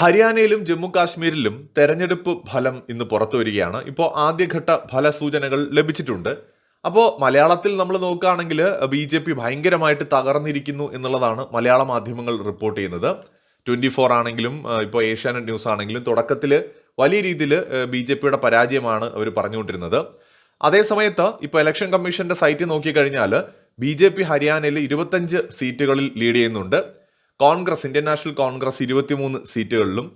ഹരിയാനയിലും ജമ്മു കാശ്മീരിലും തെരഞ്ഞെടുപ്പ് ഫലം ഇന്ന് പുറത്തു വരികയാണ് ഇപ്പോൾ ആദ്യഘട്ട ഫലസൂചനകൾ ലഭിച്ചിട്ടുണ്ട്. അപ്പോൾ മലയാളത്തിൽ നമ്മൾ നോക്കുകയാണെങ്കിൽ ബി ജെ പി ഭയങ്കരമായിട്ട് തകർന്നിരിക്കുന്നു എന്നുള്ളതാണ് മലയാള മാധ്യമങ്ങൾ റിപ്പോർട്ട് ചെയ്യുന്നത്. ട്വന്റി ഫോർ ആണെങ്കിലും ഇപ്പോൾ ഏഷ്യാനെറ്റ് ന്യൂസ് ആണെങ്കിലും തുടക്കത്തിൽ വലിയ രീതിയിൽ ബി ജെ പിയുടെ പരാജയമാണ് അവർ പറഞ്ഞുകൊണ്ടിരുന്നത്. അതേസമയത്ത് ഇപ്പോൾ ഇലക്ഷൻ കമ്മീഷന്റെ സൈറ്റ് നോക്കിക്കഴിഞ്ഞാൽ ബി ജെ പി ഹരിയാനയിൽ ഇരുപത്തഞ്ച് സീറ്റുകളിൽ ലീഡ് ചെയ്യുന്നുണ്ട്. കോൺഗ്രസ് ഇന്ത്യൻ നാഷണൽ കോൺഗ്രസ് ഇരുപത്തിമൂന്ന് സീറ്റുകളിലും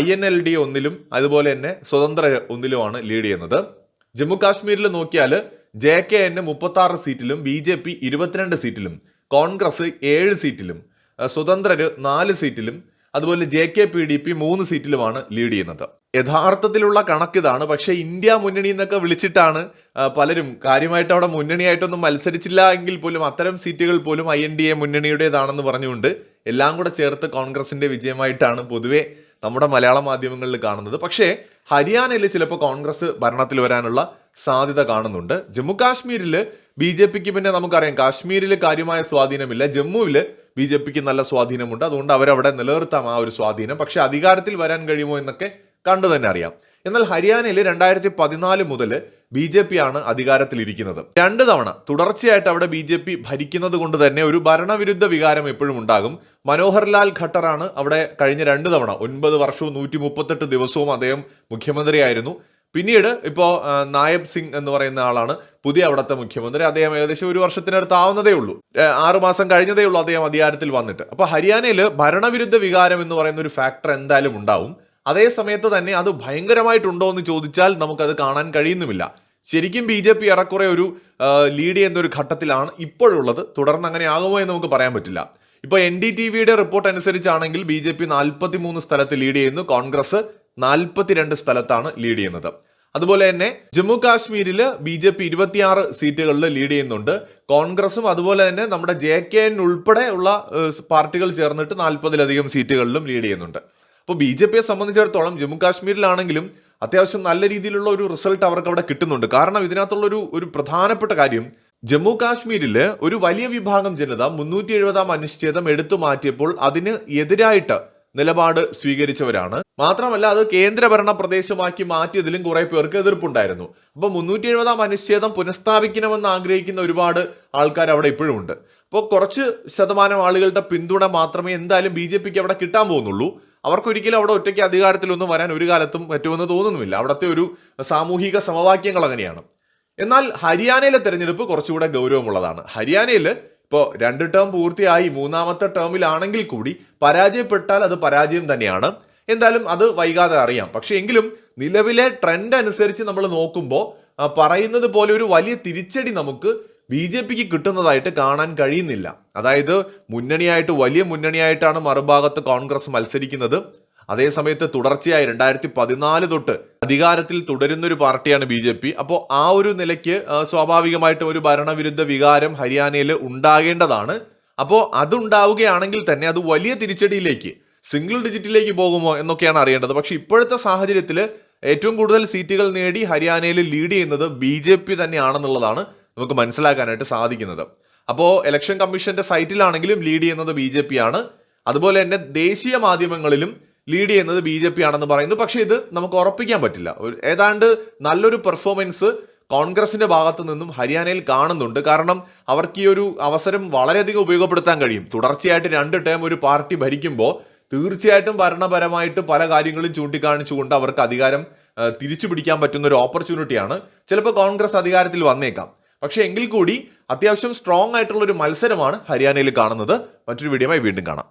ഐ എൻ എൽ ഡി ഒന്നിലും അതുപോലെ തന്നെ സ്വതന്ത്ര ഒന്നിലുമാണ് ലീഡ് ചെയ്യുന്നത്. ജമ്മു കാശ്മീരിൽ നോക്കിയാൽ ജെ കെ എൻ മുപ്പത്തി ആറ് സീറ്റിലും ബി ജെ പി ഇരുപത്തിരണ്ട് സീറ്റിലും കോൺഗ്രസ് ഏഴ് സീറ്റിലും സ്വതന്ത്രര് നാല് സീറ്റിലും അതുപോലെ J K P D P മൂന്ന് സീറ്റിലുമാണ് ലീഡ് ചെയ്യുന്നത്. യഥാർത്ഥത്തിലുള്ള കണക്കിതാണ് പക്ഷേ ഇന്ത്യ മുന്നണി എന്നൊക്കെ വിളിച്ചിട്ടാണ് പലരും കാര്യമായിട്ട് അവിടെ മുന്നണിയായിട്ടൊന്നും മത്സരിച്ചില്ല എങ്കിൽ പോലും അത്തരം സീറ്റുകൾ പോലും ഐ എൻ ഡി എ മുന്നണിയുടേതാണെന്ന് പറഞ്ഞുകൊണ്ട് എല്ലാം കൂടെ ചേർത്ത് കോൺഗ്രസിന്റെ വിജയമായിട്ടാണ് പൊതുവെ നമ്മുടെ മലയാള മാധ്യമങ്ങളിൽ കാണുന്നത്. പക്ഷേ ഹരിയാനയിൽ ചിലപ്പോൾ കോൺഗ്രസ് ഭരണത്തിൽ വരാനുള്ള സാധ്യത കാണുന്നുണ്ട്. ജമ്മു കാശ്മീരിൽ ബി ജെ പിക്ക് പിന്നെ നമുക്കറിയാം കാശ്മീരിൽ കാര്യമായ സ്വാധീനമില്ല. ജമ്മുവിൽ ബി ജെ പിക്ക് നല്ല സ്വാധീനമുണ്ട്. അതുകൊണ്ട് അവരവിടെ നിലനിർത്താം ആ ഒരു സ്വാധീനം. പക്ഷേ അധികാരത്തിൽ വരാൻ കഴിയുമോ എന്നൊക്കെ കണ്ടു തന്നെ അറിയാം. എന്നാൽ ഹരിയാനയിൽ രണ്ടായിരത്തി പതിനാല് മുതൽ ബി ജെ പി ആണ് അധികാരത്തിലിരിക്കുന്നത്. രണ്ട് തവണ തുടർച്ചയായിട്ട് അവിടെ ബി ജെ പി ഭരിക്കുന്നത് കൊണ്ട് തന്നെ ഒരു ഭരണവിരുദ്ധ വികാരം എപ്പോഴും ഉണ്ടാകും. മനോഹർലാൽ ഖട്ടറാണ് അവിടെ കഴിഞ്ഞ രണ്ട് തവണ ഒൻപത് വർഷവും നൂറ്റി മുപ്പത്തെട്ട് ദിവസവും അദ്ദേഹം മുഖ്യമന്ത്രിയായിരുന്നു. പിന്നീട് ഇപ്പോൾ നായബ് സിംഗ് എന്ന് പറയുന്ന ആളാണ് പുതിയ അവിടുത്തെ മുഖ്യമന്ത്രി. അദ്ദേഹം ഏകദേശം ഒരു വർഷത്തിനടുത്ത് ആവുന്നതേ ഉള്ളൂ ആറുമാസം മാസം കഴിഞ്ഞതേ ഉള്ളൂ അദ്ദേഹം അധികാരത്തിൽ വന്നിട്ട്. അപ്പോൾ ഹരിയാനയിൽ ഭരണവിരുദ്ധ വികാരം എന്ന് പറയുന്ന ഒരു ഫാക്ടർ എന്തായാലും ഉണ്ടാവും. അതേ സമയത്ത് തന്നെ അത് ഭയങ്കരമായിട്ടുണ്ടോ എന്ന് ചോദിച്ചാൽ നമുക്കത് കാണാൻ കഴിയുന്നുമില്ല. ശരിക്കും ബി ജെ പി ഏറെക്കുറെ ഒരു ലീഡ് ചെയ്യുന്ന ഒരു ഘട്ടത്തിലാണ് ഇപ്പോഴുള്ളത്. തുടർന്ന് അങ്ങനെ ആകുമോ എന്ന് നമുക്ക് പറയാൻ പറ്റില്ല. ഇപ്പോൾ എൻ ഡി ടി വിയുടെ റിപ്പോർട്ട് അനുസരിച്ചാണെങ്കിൽ ബി ജെ പി നാൽപ്പത്തി മൂന്ന് സ്ഥലത്ത് ലീഡ് ചെയ്യുന്നു. കോൺഗ്രസ് നാൽപ്പത്തിരണ്ട് സ്ഥലത്താണ് ലീഡ് ചെയ്യുന്നത്. അതുപോലെ തന്നെ ജമ്മു കാശ്മീരിൽ ബി ജെ പി ഇരുപത്തിയാറ് സീറ്റുകളിൽ ലീഡ് ചെയ്യുന്നുണ്ട്. കോൺഗ്രസും അതുപോലെ തന്നെ നമ്മുടെ ജെ കെ എൻ ഉൾപ്പെടെ ഉള്ള പാർട്ടികൾ ചേർന്നിട്ട് നാൽപ്പതിലധികം സീറ്റുകളിലും ലീഡ് ചെയ്യുന്നുണ്ട്. അപ്പോൾ ബി ജെ പിയെ സംബന്ധിച്ചിടത്തോളം ജമ്മു കാശ്മീരിലാണെങ്കിലും അത്യാവശ്യം നല്ല രീതിയിലുള്ള ഒരു റിസൾട്ട് അവർക്ക് അവിടെ കിട്ടുന്നുണ്ട്. കാരണം ഇതിനകത്തുള്ളൊരു ഒരു പ്രധാനപ്പെട്ട കാര്യം ജമ്മു കാശ്മീരിൽ ഒരു വലിയ വിഭാഗം ജനത മുന്നൂറ്റി എഴുപതാം അനുച്ഛേദം എടുത്തു മാറ്റിയപ്പോൾ അതിന് എതിരായിട്ട് നിലപാട് സ്വീകരിച്ചവരാണ്. മാത്രമല്ല അത് കേന്ദ്രഭരണ പ്രദേശമാക്കി മാറ്റിയതിലും കുറെ പേർക്ക് എതിർപ്പുണ്ടായിരുന്നു. അപ്പോൾ മുന്നൂറ്റി എഴുപതാം അനുച്ഛേദം പുനഃസ്ഥാപിക്കണമെന്ന് ആഗ്രഹിക്കുന്ന ഒരുപാട് ആൾക്കാർ അവിടെ ഇപ്പോഴും ഉണ്ട്. അപ്പോൾ കുറച്ച് ശതമാനം ആളുകളുടെ പിന്തുണ മാത്രമേ എന്തായാലും ബി അവിടെ കിട്ടാൻ പോകുന്നുള്ളൂ. അവർക്കൊരിക്കലും അവിടെ ഒറ്റയ്ക്ക് അധികാരത്തിലൊന്നും വരാൻ ഒരു കാലത്തും പറ്റുമെന്ന് തോന്നുന്നുമില്ല. അവിടുത്തെ ഒരു സാമൂഹിക സമവാക്യങ്ങൾ അങ്ങനെയാണ്. എന്നാൽ ഹരിയാനയിലെ തെരഞ്ഞെടുപ്പ് കുറച്ചുകൂടെ ഗൗരവമുള്ളതാണ്. ഹരിയാനയിൽ ഇപ്പോൾ രണ്ട് ടേം പൂർത്തിയായി മൂന്നാമത്തെ ടേമിലാണെങ്കിൽ കൂടി പരാജയപ്പെട്ടാൽ അത് പരാജയം തന്നെയാണ്. എന്തായാലും അത് വൈകാതെ അറിയാം. പക്ഷേ എങ്കിലും നിലവിലെ ട്രെൻഡ് അനുസരിച്ച് നമ്മൾ നോക്കുമ്പോൾ പറയുന്നത് പോലെ ഒരു വലിയ തിരിച്ചടി നമുക്ക് ബി ജെ പിക്ക് കിട്ടുന്നതായിട്ട് കാണാൻ കഴിയുന്നില്ല. അതായത് മുന്നണിയായിട്ട് വലിയ മുന്നണിയായിട്ടാണ് മറുഭാഗത്ത് കോൺഗ്രസ് മത്സരിക്കുന്നത്. അതേസമയത്ത് തുടർച്ചയായി രണ്ടായിരത്തി പതിനാല് തൊട്ട് അധികാരത്തിൽ തുടരുന്ന ഒരു പാർട്ടിയാണ് ബി ജെ പി. അപ്പോൾ ആ ഒരു നിലയ്ക്ക് സ്വാഭാവികമായിട്ടും ഒരു ഭരണവിരുദ്ധ വികാരം ഹരിയാനയിൽ ഉണ്ടാകേണ്ടതാണ്. അപ്പോൾ അതുണ്ടാവുകയാണെങ്കിൽ തന്നെ അത് വലിയ തിരിച്ചടിയിലേക്ക് സിംഗിൾ ഡിജിറ്റിലേക്ക് പോകുമോ എന്നൊക്കെയാണ് അറിയേണ്ടത്. പക്ഷേ ഇപ്പോഴത്തെ സാഹചര്യത്തിൽ ഏറ്റവും കൂടുതൽ സീറ്റുകൾ നേടി ഹരിയാനയിൽ ലീഡ് ചെയ്യുന്നത് ബി ജെ പി തന്നെയാണെന്നുള്ളതാണ് നമുക്ക് മനസ്സിലാക്കാനായിട്ട് സാധിക്കുന്നത്. അപ്പോൾ ഇലക്ഷൻ കമ്മീഷന്റെ സൈറ്റിലാണെങ്കിലും ലീഡ് ചെയ്യുന്നത് ബി ജെ പി ആണ് അതുപോലെ തന്നെ ദേശീയ മാധ്യമങ്ങളിലും ലീഡ് ചെയ്യുന്നത് ബി ജെ പി ആണെന്ന് പറയുന്നു. പക്ഷേ ഇത് നമുക്ക് ഉറപ്പിക്കാൻ പറ്റില്ല. ഏതാണ്ട് നല്ലൊരു പെർഫോമൻസ് കോൺഗ്രസിന്റെ ഭാഗത്തു നിന്നും ഹരിയാനയിൽ കാണുന്നുണ്ട്. കാരണം അവർക്ക് ഈ ഒരു അവസരം വളരെയധികം ഉപയോഗപ്പെടുത്താൻ കഴിയും. തുടർച്ചയായിട്ട് രണ്ട് ടേം ഒരു പാർട്ടി ഭരിക്കുമ്പോൾ തീർച്ചയായിട്ടും ഭരണപരമായിട്ട് പല കാര്യങ്ങളും ചൂണ്ടിക്കാണിച്ചുകൊണ്ട് അവർക്ക് അധികാരം തിരിച്ചു പിടിക്കാൻ പറ്റുന്ന ഒരു ഓപ്പർച്യൂണിറ്റിയാണ് ചിലപ്പോൾ കോൺഗ്രസ് അധികാരത്തിൽ വന്നേക്കാം. പക്ഷെ എങ്കിൽ കൂടി അത്യാവശ്യം സ്ട്രോങ് ആയിട്ടുള്ള ഒരു മത്സരമാണ് ഹരിയാനയിൽ കാണുന്നത്. മറ്റൊരു വീഡിയോയുമായി വീണ്ടും കാണാം.